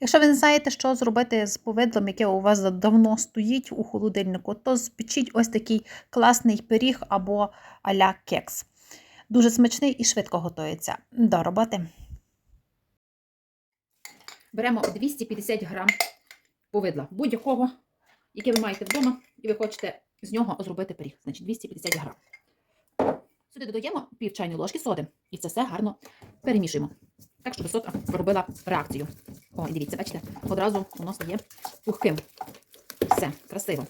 Якщо ви не знаєте, що зробити з повидлом, яке у вас давно стоїть у холодильнику, то спечіть ось такий класний пиріг або а-ля кекс. Дуже смачний і швидко готується. До роботи. Беремо 250 грам повидла будь-якого, яке ви маєте вдома, і ви хочете з нього зробити пиріг. Значить, 250 грам. Сюди додаємо пів чайної ложки соди. І це все гарно перемішуємо. Так, щоб сода робила реакцію. О, дивіться, бачите, одразу воно стає пухким. Все, красиво.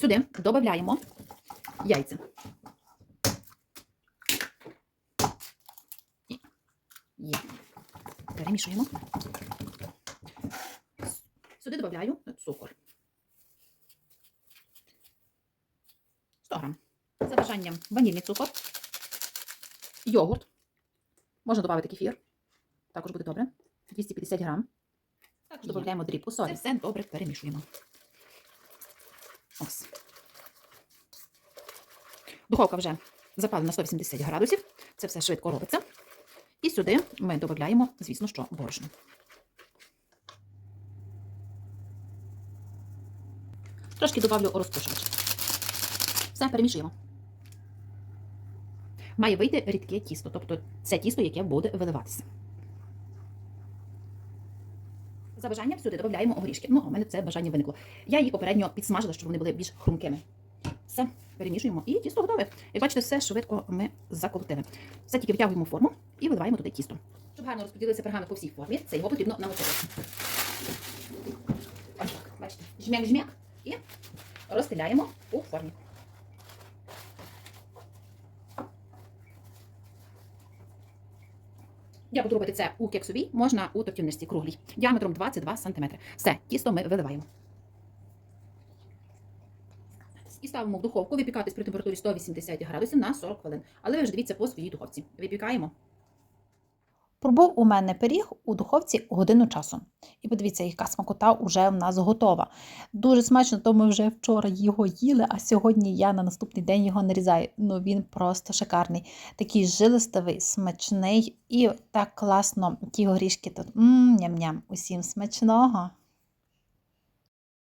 Сюди додаємо яйця. Є. Перемішуємо. Сюди додаю цукор. 100 грам. За бажанням ванільний цукор, йогурт. Можна додати кефір. Також буде добре. 250 грам. Також додаємо дрібку солі. Це все добре перемішуємо. Ось. Духовка вже запалена на 180 градусів. Це все швидко робиться. І сюди ми додаємо, звісно, що борошно. Трошки добавлю розпушувач. Все перемішуємо. Має вийти рідке тісто, тобто це тісто, яке буде виливатися. За бажанням сюди додаємо горішки. Ну, у мене це бажання виникло. Я їх попередньо підсмажила, щоб вони були більш хрумкими. Все, перемішуємо. І тісто готове. Як бачите, все швидко ми заколотили. Все тільки втягуємо форму і виливаємо туди тісто. Щоб гарно розподілитися пергамент по всій формі, це його потрібно намочити. Ось так, бачите, жмяк-жмяк і розстеляємо у формі. Я буду робити це у кексовій, можна у тортівничці круглій, діаметром 22 см. Все, тісто ми виливаємо. І ставимо в духовку випікатись при температурі 180 градусів на 40 хвилин. Але ви вже дивіться по своїй духовці. Випікаємо. Пробув у мене пиріг у духовці годину часу. І подивіться, яка смакота вже в нас готова. Дуже смачно, то ми вже вчора його їли, а сьогодні я на наступний день його нарізаю. Ну він просто шикарний. Такий жилистовий, смачний і так класно ті горішки тут. Ням-ням, усім смачного!